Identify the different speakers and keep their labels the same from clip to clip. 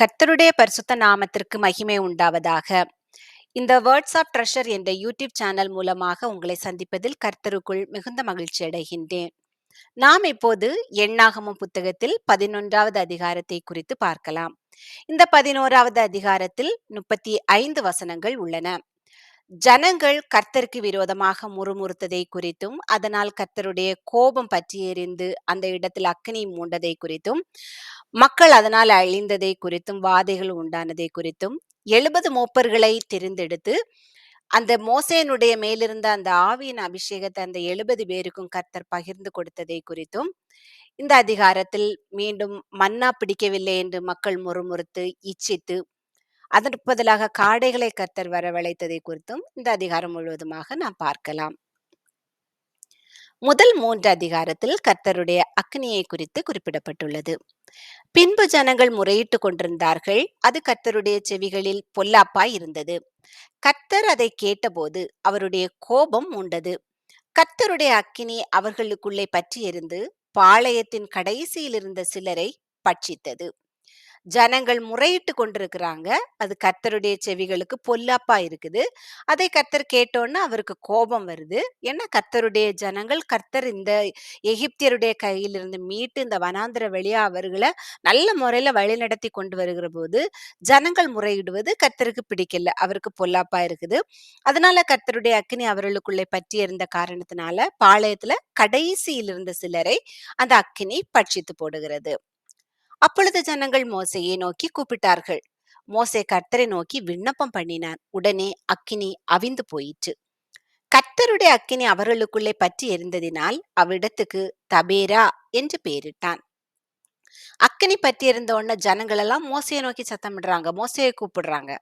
Speaker 1: கர்த்தருடைய பரிசுத்த நாமத்திற்கு மகிமை உண்டாவதாக. இந்த வேர்ட்ஸ் ஆஃப் ட்ரெஷர் என்ற யூடியூப் சேனல் மூலமாக உங்களை சந்திப்பதில் கர்த்தருக்குள் மிகுந்த மகிழ்ச்சி அடைகின்றேன். நாம் இப்போது எண்ணாகமும் புத்தகத்தில் பதினொன்றாவது அதிகாரத்தை குறித்து பார்க்கலாம். இந்த பதினோராவது அதிகாரத்தில் முப்பத்தி ஐந்து வசனங்கள் உள்ளன. ஜனங்கள் கர்த்தருக்கு விரோதமாக முறுமுறுத்ததை குறித்தும் அதனால் கர்த்தருடைய கோபம் பற்றி எறிந்து அந்த இடத்தில் அக்கினி மூண்டதை குறித்தும் மக்கள் அதனால் அழிந்ததை குறித்தும் வாதைகள் உண்டானதை குறித்தும் எழுபது மூப்பர்களை தெரிந்தெடுத்து அந்த மோசேனுடைய மேலிருந்த அந்த ஆவியின் அபிஷேகத்தை அந்த எழுபது பேருக்கும் கர்த்தர் பகிர்ந்து கொடுத்ததை குறித்தும் இந்த அதிகாரத்தில் மீண்டும் மன்னா பிடிக்கவில்லை என்று மக்கள் முறுமுறுத்து இச்சித்து அதற்கு பதிலாக காடைகளை கர்த்தர் வரவழைத்ததை குறித்தும் இந்த அதிகாரம் முழுவதுமாக நாம் பார்க்கலாம். முதல் மூன்று அதிகாரத்தில் கர்த்தருடைய அக்னியை குறித்து குறிப்பிடப்பட்டுள்ளது. பின்பு ஜனங்கள் முறையிட்டு கொண்டிருந்தார்கள். அது கர்த்தருடைய செவிகளில் பொல்லாப்பாய் இருந்தது. கர்த்தர் அதை கேட்டபோது அவருடைய கோபம் உண்டது கர்த்தருடைய அக்கினி அவர்களுக்குள்ளே பற்றி எரிந்து பாளையத்தின் கடைசியில் இருந்த சிலரை பட்சித்தது. ஜனங்கள் முறையிட்டு கொண்டிருக்கிறாங்க. அது கர்த்தருடைய செவிகளுக்கு பொல்லாப்பா இருக்குது. அதை கர்த்தர் கேட்டோன்னு அவருக்கு கோபம் வருது. ஏன்னா கர்த்தருடைய ஜனங்கள் கர்த்தர் இந்த எகிப்தியருடைய கையிலிருந்து மீட்டு இந்த வனாந்திர வழியா அவர்களை நல்ல முறையில வழிநடத்தி கொண்டு வருகிற போது ஜனங்கள் முறையிடுவது கர்த்தருக்கு பிடிக்கல. அவருக்கு பொல்லாப்பா இருக்குது. அதனால கர்த்தருடைய அக்னி அவர்களுக்குள்ளே பற்றி இருந்த காரணத்தினால பாளையத்துல கடைசியில் இருந்த சிலரை அந்த அக்கினி பட்சித்து போடுகிறது. அப்பொழுது ஜனங்கள் மோசையை நோக்கி கூப்பிட்டார்கள். மோசே கர்த்தரை நோக்கி விண்ணப்பம் பண்ணினான். உடனே அக்கினி அவிந்து போயிற்று. கர்த்தருடைய அக்கினி அவர்களுக்குள்ளே பற்றி எரிந்ததினால் அவ்விடத்துக்கு தபேரா என்று பெயரிட்டான். அக்கினி பற்றி இருந்த உடனே ஜனங்கள் எல்லாம் மோசையை நோக்கி சத்தமிடுறாங்க. மோசையை கூப்பிடுறாங்க.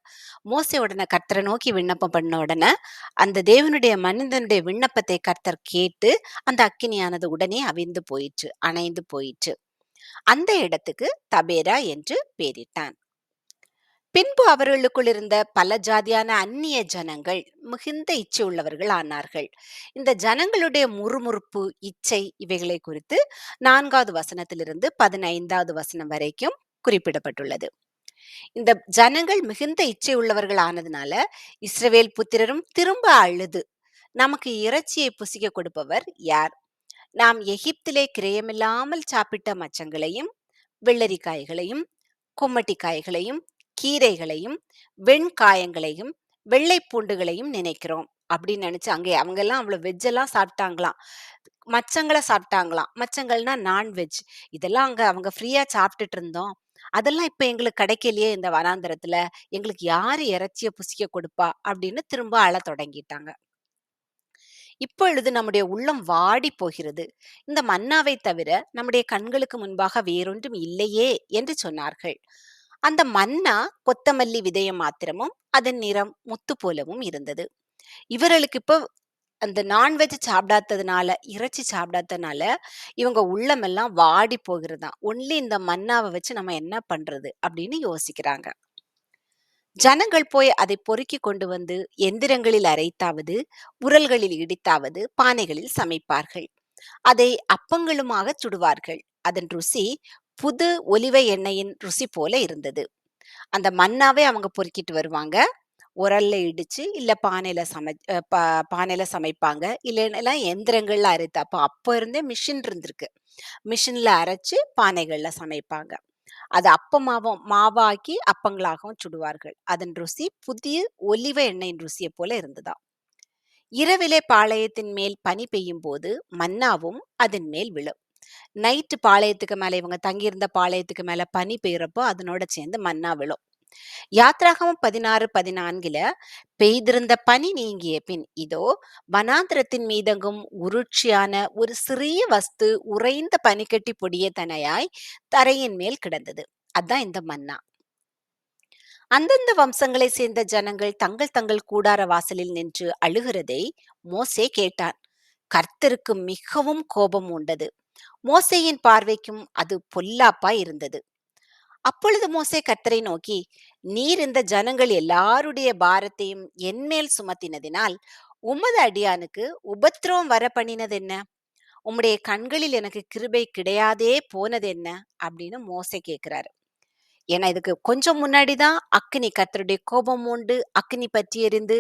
Speaker 1: மோசை உடனே கர்த்தரை நோக்கி விண்ணப்பம் பண்ண உடனே அந்த தேவனுடைய மனிதனுடைய விண்ணப்பத்தை கர்த்தர் கேட்டு அந்த அக்கினியானது உடனே அவிந்து போயிற்று அணைந்து போயிற்று. அந்த இடத்துக்கு தபேரா என்று பெயரிட்டான். பின்பு அவர்களுக்குள் இருந்த பல ஜாதியான அந்நிய ஜனங்கள் மிகுந்த இச்சை உள்ளவர்கள் ஆனார்கள். இந்த ஜனங்களுடைய முறுமுறுப்பு இச்சை இவைகளை குறித்து நான்காவது வசனத்திலிருந்து பதினைந்தாவது வசனம் வரைக்கும் குறிப்பிடப்பட்டுள்ளது. இந்த ஜனங்கள் மிகுந்த இச்சை உள்ளவர்கள் ஆனதுனால இஸ்ரவேல் புத்திரரும் திரும்ப அழுது நமக்கு இறைச்சியை புசிக்க கொடுப்பவர் யார்? நாம் எகிப்திலே கிரயமில்லாமல் சாப்பிட்ட மச்சங்களையும் வெள்ளரிக்காய்களையும் கும்மட்டிக்காய்களையும் கீரைகளையும் வெண்காயங்களையும் வெள்ளை பூண்டுகளையும் நினைக்கிறோம் அப்படின்னு நினைச்சு அங்கே அவங்க எல்லாம் அவ்வளவு வெஜ்ஜெல்லாம் சாப்பிட்டாங்களாம். மச்சங்களை சாப்பிட்டாங்களாம். மச்சங்கள்னா நான்வெஜ் இதெல்லாம் அங்க அவங்க ஃப்ரீயா சாப்பிட்டுட்டு இருந்தோம். அதெல்லாம் இப்ப எங்களுக்கு கிடைக்கலையே இந்த வனாந்திரத்துல. எங்களுக்கு யாரு இறைச்சிய புசிக்க கொடுப்பா அப்படின்னு திரும்ப அழ தொடங்கிட்டாங்க. இப்பொழுது நம்முடைய உள்ளம் வாடி போகிறது. இந்த மன்னாவை தவிர நம்முடைய கண்களுக்கு முன்பாக வேறொன்றும் இல்லையே என்று சொன்னார்கள். அந்த மன்னா கொத்தமல்லி விதையம் மாத்திரமும் அதன் நிறம் முத்து போலவும் இருந்தது. இவர்களுக்கு இப்போ அந்த நான்வெஜ் சாப்பிடாததுனால இறைச்சி சாப்பிடாததுனால இவங்க உள்ளமெல்லாம் வாடி போகிறதா? ஒன்லி இந்த மன்னாவை வச்சு நம்ம என்ன பண்றது? அப்படின்னு யோசிக்கிறாங்க. ஜனங்கள் போய் அதை பொறுக்கி கொண்டு வந்து எந்திரங்களில் அரைத்தாவது உரல்களில் இடித்தாவது பானைகளில் சமைப்பார்கள். அதை அப்பங்களுமாக சுடுவார்கள். அதன் ருசி புது ஒலிவ எண்ணெயின் ருசி போல இருந்தது. அந்த மண்ணாவே அவங்க பொறுக்கிட்டு வருவாங்க. உரல்ல இடிச்சு இல்ல பானையில சமை பானையில சமைப்பாங்க. இல்லைன்னா எந்திரங்கள்ல அரைத்து அப்போ அப்போ இருந்தே மிஷின் இருந்திருக்கு. மிஷின்ல அரைச்சு பானைகள்ல சமைப்பாங்க. அது அப்பமாவும் மாவாக்கி அப்பங்களாகவும் சுடுவார்கள். அதன் ருசி புதிய ஒலிவ எண்ணெயின் ருசியை போல இருந்ததாம். இரவிலே பாளையத்தின் மேல் பனி பெய்யும் போது மன்னாவும் அதன் மேல் விழும். நைட்டு பாளையத்துக்கு மேல இவங்க தங்கியிருந்த பாளையத்துக்கு மேல பனி பெய்யறப்போ அதனோட சேர்ந்து மன்னா விழும். யாத்ராகமம் பதினாறு பதினான்குல பெய்திருந்த பனி நீங்கிய பின் இதோ வனாந்திரத்தின் மீதெங்கும் உருட்சியான ஒரு சிறிய வஸ்து உறைந்த பனிக்கட்டி பொடிய தனையாய் தரையின் மேல் கிடந்தது. அதான் இந்த மன்னா. அந்தந்த வம்சங்களை சேர்ந்த ஜனங்கள் தங்கள் தங்கள் கூடார வாசலில் நின்று அழுகிறதை மோசே கேட்டான். கர்த்தருக்கு மிகவும் கோபம் உண்டது. மோசேயின் பார்வைக்கும் அது பொல்லாப்பா இருந்தது. அப்பொழுது மோசே கர்த்தரை நோக்கி நீர் இந்த ஜனங்கள் எல்லாருடைய பாரத்தையும் என்மேல் சுமத்தினதினால் உமது அடியானுக்கு உபத்திரவம் வர பண்ணினது என்ன? உம்முடைய கண்களில் எனக்கு கிருபை கிடையாதே போனது என்ன? அப்படின்னு மோசை கேட்கிறாரு. ஏன்னா இதுக்கு கொஞ்சம் முன்னாடி தான் அக்னி கத்தருடைய கோபம் உண்டு. அக்னி பற்றி எரிந்து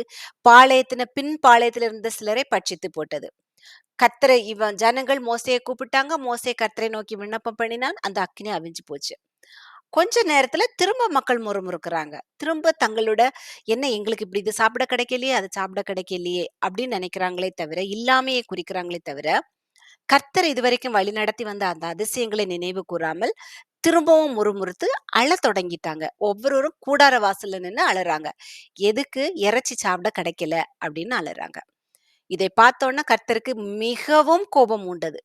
Speaker 1: பாளையத்தின பின் பாளையத்தில் இருந்த சிலரை பட்சித்து போட்டது. கத்தரை இவன் ஜனங்கள் மோசையை கூப்பிட்டாங்க. மோசையை கத்தரை நோக்கி விண்ணப்பம் பண்ணினான். அந்த அக்னி அவிஞ்சு போச்சு. கொஞ்ச நேரத்துல திரும்ப மக்கள் முறுமுறுக்கிறாங்க. திரும்ப தங்களோட என்ன எங்களுக்கு இப்படி இது சாப்பிட கிடைக்கலையே அது சாப்பிட கிடைக்கலையே அப்படின்னு நினைக்கிறாங்களே தவிர இல்லாமையே குறிக்கிறாங்களே தவிர கர்த்தர் இதுவரைக்கும் வழி நடத்தி வந்த அந்த அதிசயங்களை நினைவு கூறாமல் திரும்பவும் முறுமுறுத்து அழத் தொடங்கிட்டாங்க. ஒவ்வொருவரும் கூடார வாசல்ல நின்னு அழறாங்க. எதுக்கு? இறைச்சி சாப்பிட கிடைக்கல அப்படின்னு அழறாங்க. இதை பார்த்தோன்னா கர்த்தருக்கு மிகவும் கோபம் உண்டது.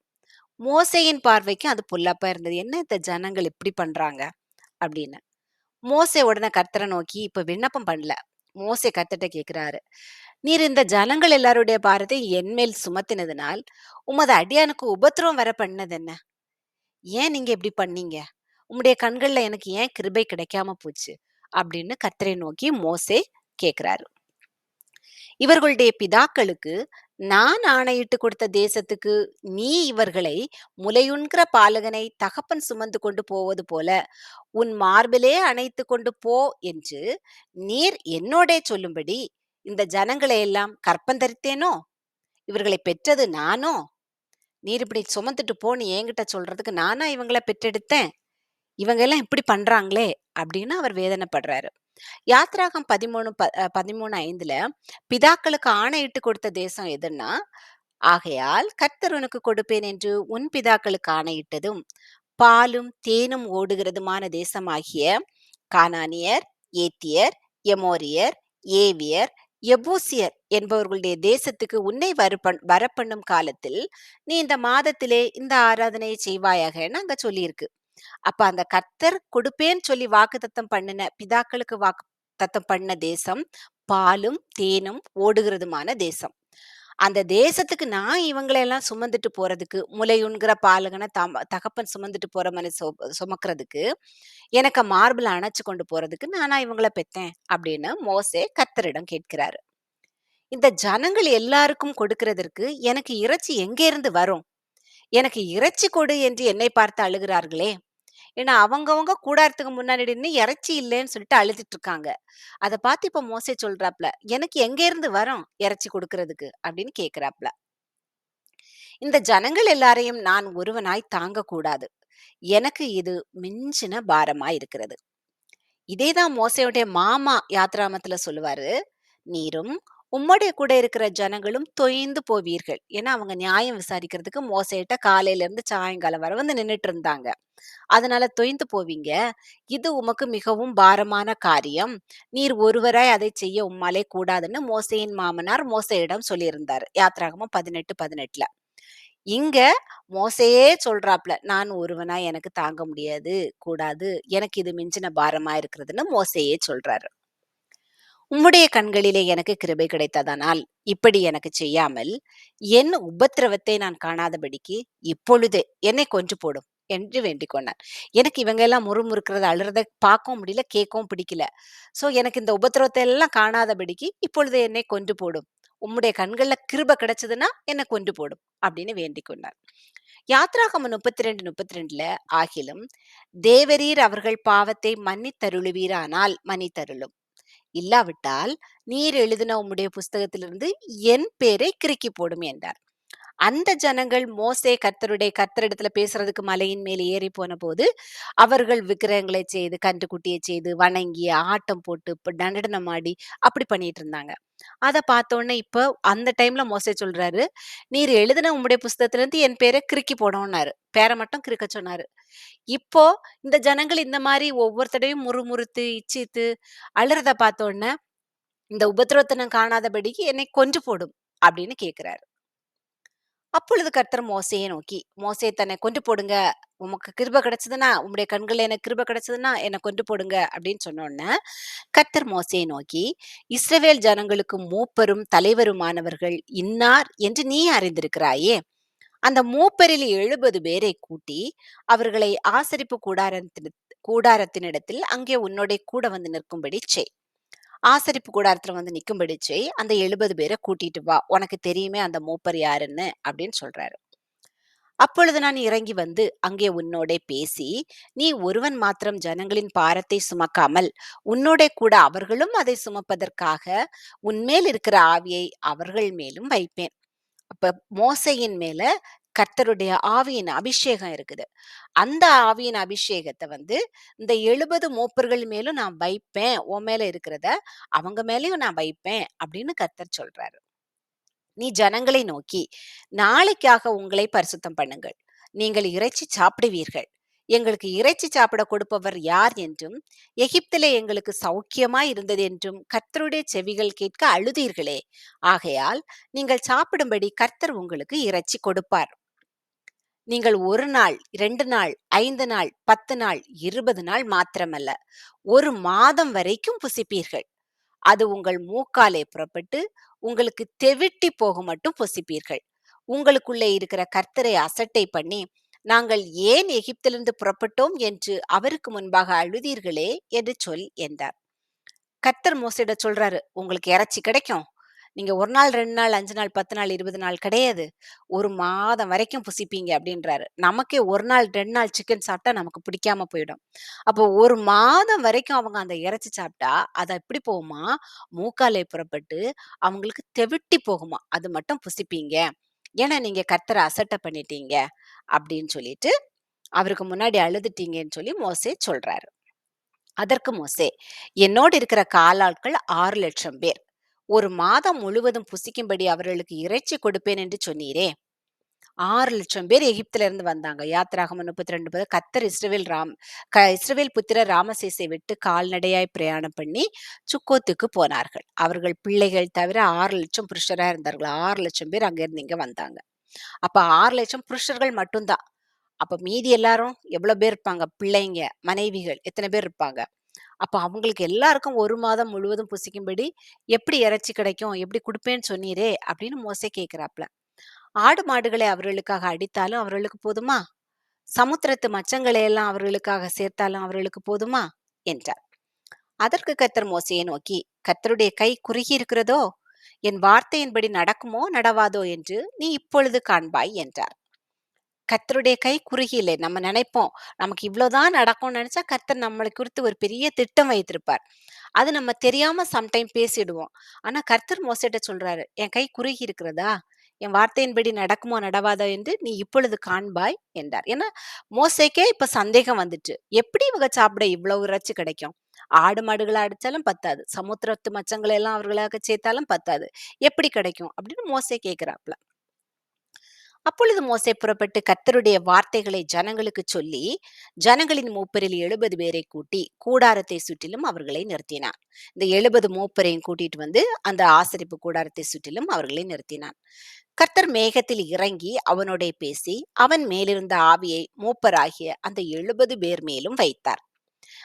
Speaker 1: மோசேயின் பார்வைக்கு அது பொல்லாப்பா இருந்தது. என்ன இந்த ஜனங்கள் இப்படி பண்றாங்க? அப்படின்னு. மோசே உடனே கர்த்தரை நோக்கி இப்ப விண்ணப்பம் பண்ணல. மோசே கர்த்தட்ட கேக்குறாரு. நீர் இந்த ஜனங்கள் எல்லாருடைய பாரத்தை என்மேல் சுமத்தினதுனால் உமது அடியானுக்கு உபத்திரவம் வர பண்ணது என்ன? ஏன் நீங்க இப்படி பண்ணீங்க? உம்முடைய கண்கள்ல எனக்கு ஏன் கிருபை கிடைக்காம போச்சு? அப்படின்னு கர்த்தரை நோக்கி மோசே கேக்குறாரு. இவர்களுடைய பிதாக்களுக்கு நான் ஆணையிட்டு கொடுத்த தேசத்துக்கு நீ இவர்களை முலையுண்கிற பாலகனை தகப்பன் சுமந்து கொண்டு போவது போல உன் மார்பிலே அணைத்து கொண்டு போ என்று நீர் என்னோடே சொல்லும்படி இந்த ஜனங்களை எல்லாம் கற்பந்தரித்தேனோ இவர்களை பெற்றது நானோ? நீர் இப்படி சுமந்துட்டு போன்னு என்கிட்ட சொல்றதுக்கு நானா இவங்கள பெற்றெடுத்தேன்? இவங்க எல்லாம் இப்படி பண்றாங்களே அப்படின்னு அவர் வேதனைப்படுறாரு. யாத்ராகம் பதிமூணு ப பதிமூணு ஐந்துல பிதாக்களுக்கு ஆணையிட்டு கொடுத்த தேசம் எதுன்னா ஆகையால் கர்த்தர் உனக்கு கொடுப்பேன் என்று உன் பிதாக்களுக்கு ஆணையிட்டதும் பாலும் தேனும் ஓடுகிறதுமான தேசமாகிய கானானியர் ஏத்தியர் எமோரியர் ஏவியர் எபூசியர் என்பவர்களுடைய தேசத்துக்கு உன்னை வரப்பண் வரப்பண்ணும் காலத்தில் நீ இந்த மாதத்திலே இந்த ஆராதனையை செய்வாயாக அங்க சொல்லியிருக்கு. அப்ப அந்த கர்த்தர் கொடுப்பேன்னு சொல்லி வாக்குத்தத்தம் பண்ணின பிதாக்களுக்கு வாக்கு தத்தம் பண்ண தேசம் பாலும் தேனும் ஓடுகிறதுமான தேசம். அந்த தேசத்துக்கு நான் இவங்களை எல்லாம் சுமந்துட்டு போறதுக்கு முலையுண்கிற பாலகனை தம் தகப்பன் சுமந்துட்டு போற மாதிரி சுமக்கிறதுக்கு எனக்கு மார்பிள் அணைச்சு கொண்டு போறதுக்கு நானா இவங்கள பெத்தேன் அப்படின்னு மோசே கர்த்தரிடம் கேட்கிறாரு. இந்த ஜனங்கள் எல்லாருக்கும் கொடுக்கறதற்கு எனக்கு இறைச்சி எங்க இருந்து வரும்? எனக்கு இறைச்சி கொடு என்று என்னை பார்த்து அழுகிறார்களே. ஏன்னா அவங்கவங்க கூடாரத்துக்கு முன்னாடி நின்னு இறைச்சி இல்லைன்னு சொல்லிட்டு அழுதுட்டு இருக்காங்க. அதை பார்த்து இப்ப மோசே சொல்றாப்ல எனக்கு எங்க இருந்து வரும் இறைச்சி கொடுக்கறதுக்கு? அப்படின்னு கேக்குறாப்ல. இந்த ஜனங்கள் எல்லாரையும் நான் ஒருவனாய் தாங்க கூடாது எனக்கு இது மிஞ்சின பாரமா இருக்கிறது. இதேதான் மோசையுடைய மாமா யாத்ராமத்துல சொல்லுவாரு நீரும் உம்முடைய கூட இருக்கிற ஜனங்களும் தொய்ந்து போவீர்கள். ஏன்னா அவங்க நியாயம் விசாரிக்கிறதுக்கு மோசையிட்ட காலையில இருந்து சாயங்காலம் வரை வந்து நின்றுட்டு இருந்தாங்க அதனால தொய்ந்து போவீங்க. இது உமக்கு மிகவும் பாரமான காரியம். நீர் ஒருவராய் அதை செய்ய உம்மாலே கூடாதுன்னு மோசையின் மாமனார் மோசையிடம் சொல்லியிருந்தார். யாத்ராகமும் பதினெட்டு பதினெட்டுல. இங்க மோசையே சொல்றாப்ல நான் ஒருவனா எனக்கு தாங்க முடியாது கூடாது. எனக்கு இது மிஞ்சின பாரமா இருக்கிறதுன்னு மோசையே சொல்றாரு. உம்முடைய கண்களிலே எனக்கு கிருபை கிடைத்ததனால் இப்படி எனக்கு செய்யாமல் என் உபத்திரவத்தை நான் காணாதபடிக்கு இப்பொழுது என்னை கொன்று போடும் என்று வேண்டிக் கொண்டார். எனக்கு இவங்க எல்லாம் முறுமுறுக்கிறத அழுறத பார்க்கவும் முடியல கேட்கவும் பிடிக்கல. சோ எனக்கு இந்த உபத்திரவத்தை எல்லாம் காணாதபடிக்கு இப்பொழுது என்னை கொன்று போடும். உம்முடைய கண்கள்ல கிருப கிடைச்சதுன்னா என்னை கொன்று போடும் அப்படின்னு வேண்டிக் கொண்டார். யாத்ராகம முப்பத்தி ரெண்டு முப்பத்தி ரெண்டுல ஆகிலும் தேவரீர் அவர்கள் பாவத்தை மன்னித்தருளுவீரானால் மன்னித்தருளும். இல்லாவிட்டால் நீர் எழுதின உம்முடைய புஸ்தகத்திலிருந்து என் பேரை கிறுக்கி போடும் என்றார். அந்த ஜனங்கள் மோசே கர்த்தருடைய கர்த்தரிடத்துல பேசுறதுக்கு மலையின் மேல் ஏறி போன போது அவர்கள் விக்கிரகங்களை செய்து கன்றுக்குட்டியை செய்து வணங்கி ஆட்டம் போட்டு நடனமாடி அப்படி பண்ணிட்டு இருந்தாங்க. அதை பார்த்தோன்னே இப்போ அந்த டைம்ல மோசே சொல்றாரு நீர் எழுதின உம்முடைய புஸ்தகத்துல இருந்து என் பேரை கிறுக்கி போடணும்னாரு பேரை மட்டும் கிறுக்க சொன்னாரு. இப்போ இந்த ஜனங்கள் இந்த மாதிரி ஒவ்வொருத்தடையும் முறுமுறுத்து இச்சித்து அழுறத பார்த்த உடனே இந்த உபத்திரவத்தனம் நான் காணாதபடிக்கு என்னை கொன்று போடும் அப்படின்னு கேக்குறாரு. அப்பொழுது கர்த்தர் மோசையை நோக்கி மோசே தன்னை கொண்டு போடுங்க உமக்கு கிருப கிடைச்சதுன்னா உம்முடைய கண்கள் எனக்கு கிருப கிடைச்சதுன்னா என்னை கொண்டு போடுங்க அப்படின்னு சொன்னோடனே கத்தர் கர்த்தர் மோசையை நோக்கி இஸ்ரவேல் ஜனங்களுக்கு மூப்பரும் தலைவருமானவர்கள் இன்னார் என்று நீ அறிந்திருக்கிறாயே? அந்த மூப்பரில் எழுபது பேரை கூட்டி அவர்களை ஆசரிப்பு கூடாரத்தின் கூடாரத்தினிடத்தில் அங்கே உன்னோட கூட வந்து நிற்கும்படி செய். ஆசரிப்பு கூடாரத்துல வந்து நிற்கும்படி செய். அந்த எழுபது பேரை கூட்டிட்டு வா. உனக்கு தெரியுமே அந்த மூப்பர் யாருன்னு அப்படின்னு சொல்றாரு. அப்பொழுது நான் இறங்கி வந்து அங்கே உன்னோடே பேசி நீ ஒருவன் மாத்திரம் ஜனங்களின் பாரத்தை சுமக்காமல் உன்னோடே கூட அவர்களும் அதை சுமப்பதற்காக உன்மேல் இருக்கிற ஆவியை அவர்கள் மேலும் வைப்பேன். அப்ப மோசையின் மேல கர்த்தருடைய ஆவியின் அபிஷேகம் இருக்குது. அந்த ஆவியின் அபிஷேகத்தை வந்து இந்த எழுபது மூப்பர்கள் மேலும் நான் வைப்பேன். உன் மேல இருக்கிறத அவங்க மேலயும் நான் வைப்பேன் அப்படின்னு கர்த்தர் சொல்றாரு. நீ ஜனங்களை நோக்கி நாளைக்காக உங்களை பரிசுத்தம் பண்ணுங்கள். நீங்கள் இறைச்சி சாப்பிடுவீர்கள். எங்களுக்கு இறைச்சி சாப்பிட கொடுப்பவர் யார் என்றும் எகிப்திலே எங்களுக்கு சௌக்கியமாய் இருந்தது என்றும் கர்த்தருடைய செவிகள் கேட்க அழுதீர்களே. ஆகையால் நீங்கள் சாப்பிடும்படி கர்த்தர் உங்களுக்கு இறைச்சி கொடுப்பார். நீங்கள் ஒரு நாள் இரண்டு நாள் ஐந்து நாள் பத்து நாள் இருபது நாள் மாத்திரமல்ல ஒரு மாதம் வரைக்கும் புசிப்பீர்கள். அது உங்கள் மூக்காலே புறப்பட்டு உங்களுக்கு தெவிட்டி போக மட்டும் பொசிப்பீர்கள். உங்களுக்குள்ளே இருக்கிற கர்த்தரை அசட்டை பண்ணி நாங்கள் ஏன் எகிப்திலிருந்து புறப்பட்டோம் என்று அவருக்கு முன்பாக அழுதீர்களே? என்று சொல் என்றார். கர்த்தர் மோசிட சொல்றாரு உங்களுக்கு இறைச்சி கிடைக்கும். நீங்க ஒரு நாள் ரெண்டு நாள் அஞ்சு நாள் பத்து நாள் இருபது நாள் கிடையாது. ஒரு மாதம் வரைக்கும் புசிப்பீங்க அப்படின்றாரு. நமக்கே ஒரு நாள் ரெண்டு நாள் சிக்கன் சாப்பிட்டா நமக்கு பிடிக்காம போயிடும். அப்போ ஒரு மாதம் வரைக்கும் அவங்க அந்த இறைச்சி சாப்பிட்டா அதை எப்படி போகுமா? மூக்காலே புறப்பட்டு அவங்களுக்கு தெவிட்டி போகுமா? அது மட்டும் புசிப்பீங்க. ஏன்னா நீங்க கர்த்தரை அசட்டை பண்ணிட்டீங்க அப்படின்னு சொல்லிட்டு அவருக்கு முன்னாடி அழுதுட்டீங்கன்னு சொல்லி மோசே சொல்றாரு. அதற்கு மோசே என்னோடு இருக்கிற காலாட்கள் ஆறு லட்சம் பேர். ஒரு மாதம் முழுவதும் புசிக்கும்படி அவர்களுக்கு இறைச்சி கொடுப்பேன் என்று சொன்னீரே. ஆறு லட்சம் பேர் எகிப்துல இருந்து வந்தாங்க. யாத்ராகம் முப்பத்தி ரெண்டு பேர் கத்தர் இஸ்ரவேல் ராம் க இஸ்ரவேல் புத்திர ராமசேசை விட்டு கால்நடையாய் பிரயாணம் பண்ணி சுக்கோத்துக்கு போனார்கள். அவர்கள் பிள்ளைகள் தவிர ஆறு லட்சம் புருஷரா இருந்தார்கள். ஆறு லட்சம் பேர் அங்க இருந்து இங்க வந்தாங்க. அப்ப ஆறு லட்சம் புருஷர்கள் மட்டும்தான். அப்ப மீதி எல்லாரும் எவ்வளவு பேர் இருப்பாங்க? பிள்ளைங்க மனைவிகள் எத்தனை பேர் இருப்பாங்க? அப்ப அவங்களுக்கு எல்லாருக்கும் ஒரு மாதம் முழுவதும் புசிக்கும்படி எப்படி இறைச்சி கிடைக்கும்? எப்படி கொடுப்பேன்னு சொன்னீரே அப்படின்னு மோசே கேக்குறாப்ல. ஆடு மாடுகளை அவர்களுக்காக அடித்தாலும் அவர்களுக்கு போதுமா? சமுத்திரத்து மச்சங்களை எல்லாம் அவர்களுக்காக சேர்த்தாலும் அவர்களுக்கு போதுமா? என்றார். அதற்கு கத்தர் மோசையை நோக்கி கத்தருடைய கை குறுகி இருக்கிறதோ? என் வார்த்தையின்படி நடக்குமோ? நடவாதோ? என்று நீ இப்பொழுது காண்பாய் என்றார். கர்த்தருடைய கை குறுகியில்லை நம்ம நினைப்போம் நமக்கு இவ்வளவுதான் நடக்கும்னு நினைச்சா கர்த்தர் நம்மளை குறித்து ஒரு பெரிய திட்டம் வைத்திருப்பார். அது நம்ம தெரியாம சம்டைம் பேசிடுவோம். ஆனா கர்த்தர் மோசிட்ட சொல்றாரு என் கை குறுகி இருக்கிறதா? என் வார்த்தையின்படி நடக்குமோ நடவாதோ என்று நீ இப்பொழுது காண்பாய் என்றார். ஏன்னா மோசைக்கே இப்ப சந்தேகம் வந்துட்டு எப்படி இவங்க சாப்பிட இவ்வளவு இறைச்சி கிடைக்கும்? ஆடு மாடுகளை அடிச்சாலும் பத்தாது. சமுத்திரத்து மச்சங்களை எல்லாம் அவர்களாக சேர்த்தாலும் பத்தாது. எப்படி கிடைக்கும்? அப்படின்னு மோசை கேட்கிறாப்ல அப்பொழுது மோசே புறப்பட்டு கர்த்தருடைய வார்த்தைகளை ஜனங்களுக்கு சொல்லி ஜனங்களின் மூப்பரில் எழுபது பேரை கூட்டி கூடாரத்தை சுற்றிலும் அவர்களை நிறுத்தினான். இந்த எழுபது மூப்பரையும் கூட்டிட்டு வந்து அந்த ஆசரிப்பு கூடாரத்தை சுற்றிலும் அவர்களை நிறுத்தினான். கர்த்தர் மேகத்தில் இறங்கி அவனோட பேசி அவன் மேலிருந்த ஆவியை மூப்பராகிய அந்த எழுபது பேர் மேலும் வைத்தார்.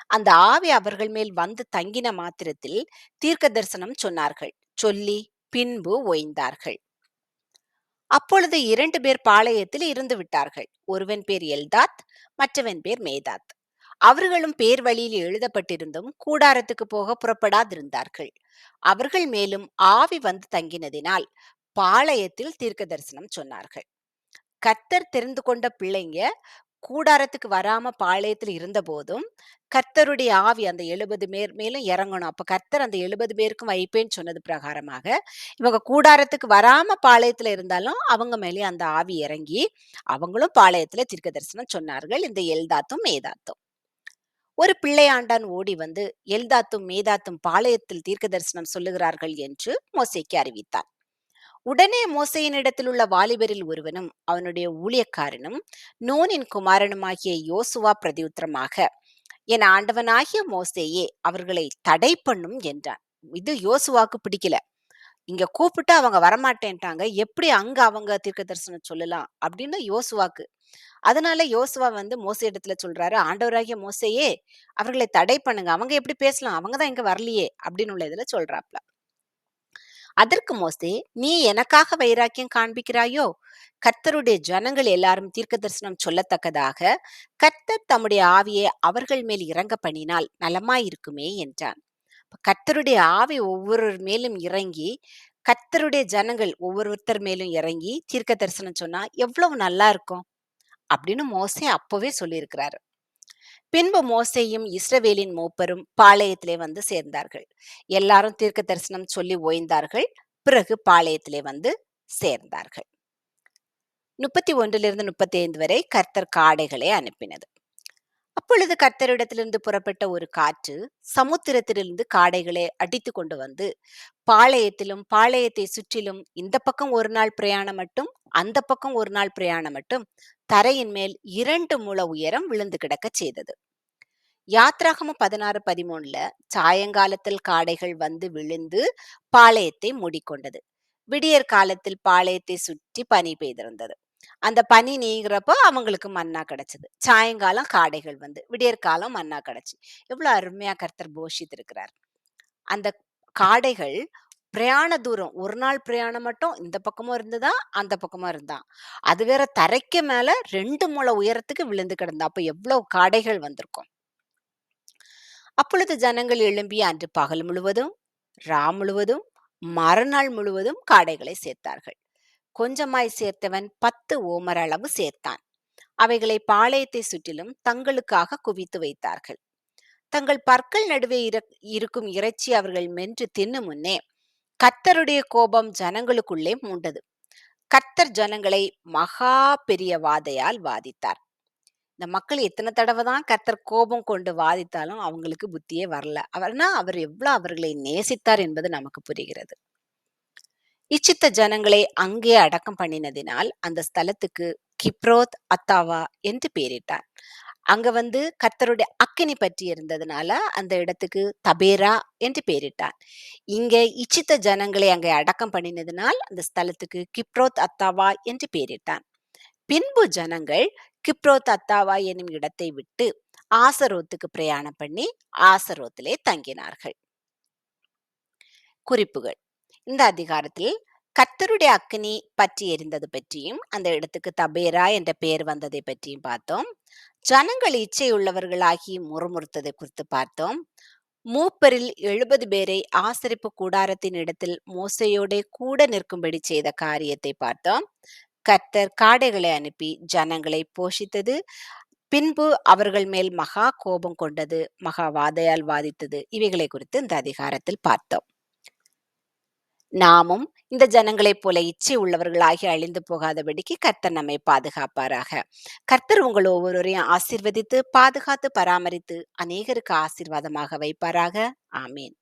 Speaker 1: அந்த ஆவி அவர்கள் மேல் வந்து தங்கின மாத்திரத்தில் தீர்க்க தரிசனம் சொன்னார்கள். சொல்லி பின்பு ஓய்ந்தார்கள். அப்பொழுது இரண்டு பேர் பாளையத்தில் இருந்து விட்டார்கள். ஒருவன் பேர் எல்தாத் மற்றவன் பேர் மேதாத். அவர்களும் பேர் வழியில் எழுதப்பட்டிருந்தும் கூடாரத்துக்கு போக புறப்படாதிருந்தார்கள். அவர்கள் மேலும் ஆவி வந்து தங்கினதினால் பாளையத்தில் தீர்க்க தரிசனம் சொன்னார்கள். கத்தர் தெரிந்து கொண்ட பிள்ளைங்க கூடாரத்துக்கு வராம பாளையத்தில் இருந்த போதும் கர்த்தருடைய ஆவி அந்த எழுபது பேர் மேலும் இறங்கணும். அப்ப கர்த்தர் அந்த எழுபது பேருக்கும் வைப்பேன்னு சொன்னது பிரகாரமாக இவங்க கூடாரத்துக்கு வராம பாளையத்துல இருந்தாலும் அவங்க மேலே அந்த ஆவி இறங்கி அவங்களும் பாளையத்துல தீர்க்க தரிசனம் சொன்னார்கள். இந்த எல்தாத்தும் மேதாத்தும். ஒரு பிள்ளையாண்டான் ஓடி வந்து எல்தாத்தும் மேதாத்தும் பாளையத்தில் தீர்க்க தரிசனம் சொல்லுகிறார்கள் என்று மோசைக்கு அறிவித்தான் உடனே மோசையினிடத்தில் உள்ள வாலிபரில் ஒருவனும் அவனுடைய ஊழியக்காரனும் நூனின் குமாரனுமாகிய யோசுவா பிரதியுத்திரமாக என் ஆண்டவனாகிய மோசேயே அவர்களை தடை பண்ணும் என்றான். இது யோசுவாக்கு பிடிக்கல. இங்க கூப்பிட்டு அவங்க வரமாட்டேன்ட்டாங்க எப்படி அங்க அவங்க தீர்க்க தரிசனம் சொல்லலாம்? அப்படின்னு யோசுவாக்கு. அதனால யோசுவா வந்து மோசே இடத்துல சொல்றாரு ஆண்டவராகிய மோசையே அவர்களை தடை பண்ணுங்க. அவங்க எப்படி பேசலாம்? அவங்க தான் இங்க வரலையே அப்படின்னு உள்ள இதுல சொல்றாப்ல. அதற்கு மோசே நீ எனக்காக வைராக்கியம் காண்பிக்கிறாயோ? கர்த்தருடைய ஜனங்கள் எல்லாரும் தீர்க்க தரிசனம் சொல்லத்தக்கதாக கர்த்தர் தம்முடைய ஆவியை அவர்கள் மேல் இறங்க பண்ணினால் நலமாயிருக்குமே என்றான். கர்த்தருடைய ஆவி ஒவ்வொருவர் மேலும் இறங்கி கர்த்தருடைய ஜனங்கள் ஒவ்வொருத்தர் மேலும் இறங்கி தீர்க்க தரிசனம் சொன்னா எவ்வளவு நல்லா இருக்கும்? அப்படின்னு மோசே அப்பவே சொல்லியிருக்கிறாரு. பின்பு மோசையும் இஸ்ரவேலின் மூப்பரும் பாளையத்திலே வந்து சேர்ந்தார்கள். எல்லாரும் தீர்க்க தரிசனம் சொல்லி ஓய்ந்தார்கள். பிறகு பாளையத்திலே வந்து சேர்ந்தார்கள். முப்பத்தி ஒன்றிலிருந்து முப்பத்தி ஐந்து வரை கர்த்தர் காடைகளை அனுப்பினது. அப்பொழுது கர்த்தரிடத்திலிருந்து புறப்பட்ட ஒரு காற்று சமுத்திரத்திலிருந்து காடைகளை அடித்து கொண்டு வந்து பாளையத்திலும் பாளையத்தை சுற்றிலும் இந்த பக்கம் ஒரு நாள் பிரயாணம் மட்டும் அந்த பக்கம் ஒரு நாள் பிரயாணம் மட்டும் தரையின் மேல் இரண்டு முழ உயரம் விழுந்து கிடக்க செய்தது. யாத்ராகம பதினாறு பதிமூணுல சாயங்காலத்தில் காடைகள் வந்து விழுந்து பாளையத்தை மூடிக்கொண்டது. விடியற் காலத்தில் பாளையத்தை சுற்றி பனி பெய்திருந்தது. அந்த பனி நீங்கிறப்போ அவங்களுக்கு மன்னா கிடைச்சது. சாயங்காலம் காடைகள் வந்து விடியற்காலம் மன்னா கிடைச்சு. எவ்வளவு அருமையா கர்த்தர் போஷித்திருக்கிறார். அந்த காடைகள் பிரயாண தூரம். ஒரு நாள் பிரயாணம் மட்டும் இந்த பக்கமும் இருந்ததா? அந்த பக்கமும் இருந்தா. அது வேற தரைக்கு மேல ரெண்டு முளை உயரத்துக்கு விழுந்து கிடந்தா. அப்ப எவ்வளவு காடைகள் வந்திருக்கும். அப்பொழுது ஜனங்கள் எழும்பி அன்று பகல் முழுவதும் ரா முழுவதும் மறுநாள் முழுவதும் காடைகளை சேர்த்தார்கள். கொஞ்சமாய் சேர்த்தவன் பத்து ஓமர் அளவு சேர்த்தான். அவைகளை பாளையத்தை சுற்றிலும் தங்களுக்காக குவித்து வைத்தார்கள். தங்கள் பற்கள் நடுவே இருக்கும் இறைச்சி அவர்கள் மென்று தின்னு முன்னே கர்த்தருடைய கோபம் ஜனங்களுக்குள்ளே மூண்டது. கர்த்தர் ஜனங்களை மகா பெரிய வாதையால் வாதித்தார். இந்த மக்கள் எத்தனை தடவை தான் கர்த்தர் கோபம் கொண்டு வாதித்தாலும் அவங்களுக்கு புத்தியே வரல. அவர்னா அவர் எவ்வளவு அவர்களை நேசித்தார் என்பது நமக்கு புரிகிறது. இச்சித்த ஜனங்களை அங்கே அடக்கம் பண்ணினதினால் அந்த ஸ்தலத்துக்கு கிப்ரோத் அத்தாவா என்று பெயரிட்டார் அங்க வந்து கர்த்தருடைய அக்கினி பற்றி இருந்ததுனால அந்த இடத்துக்கு தபேரா என்று பெயரிட்டார் இங்க இச்சித்த ஜனங்களை அங்கே அடக்கம் பண்ணினதினால் அந்த ஸ்தலத்துக்கு கிப்ரோத் அத்தாவா என்று பெயரிட்டான். பின்பு ஜனங்கள் கிப்ரோத் அத்தாவா என்னும் இடத்தை விட்டு ஆசரோத்துக்கு பிரயாணம் பண்ணி ஆசரோத்திலே தங்கினார்கள். குறிப்புகள். இந்த அதிகாரத்தில் கர்த்தருடைய அக்னி பற்றி எரிந்தது பற்றியும் அந்த இடத்துக்கு தபேரா என்ற பெயர் வந்ததை பற்றியும் பார்த்தோம். ஜனங்கள் இச்சையுள்ளவர்களாகி முறுமுறுத்ததை குறித்து பார்த்தோம். மூப்பரில் எழுபது பேரை ஆசரிப்பு கூடாரத்தின் இடத்தில் மோசையோட கூட நிற்கும்படி செய்த காரியத்தை பார்த்தோம். கர்த்தர் காடைகளை அனுப்பி ஜனங்களை போஷித்தது. பின்பு அவர்கள் மேல் மகா கோபம் கொண்டது மகா வாதையால் வாதித்தது. இவைகளை குறித்து இந்த அதிகாரத்தில் பார்த்தோம். நாமும் இந்த ஜனங்களைப் போல இச்சை உள்ளவர்களாகி அழிந்து போகாதபடிக்கு கர்த்தர் நம்மை பாதுகாப்பாராக. கர்த்தர் உங்கள் ஒவ்வொருவரையும் ஆசிர்வதித்து பாதுகாத்து பராமரித்து அநேகருக்கு ஆசீர்வாதமாக வைப்பாராக. ஆமீன்.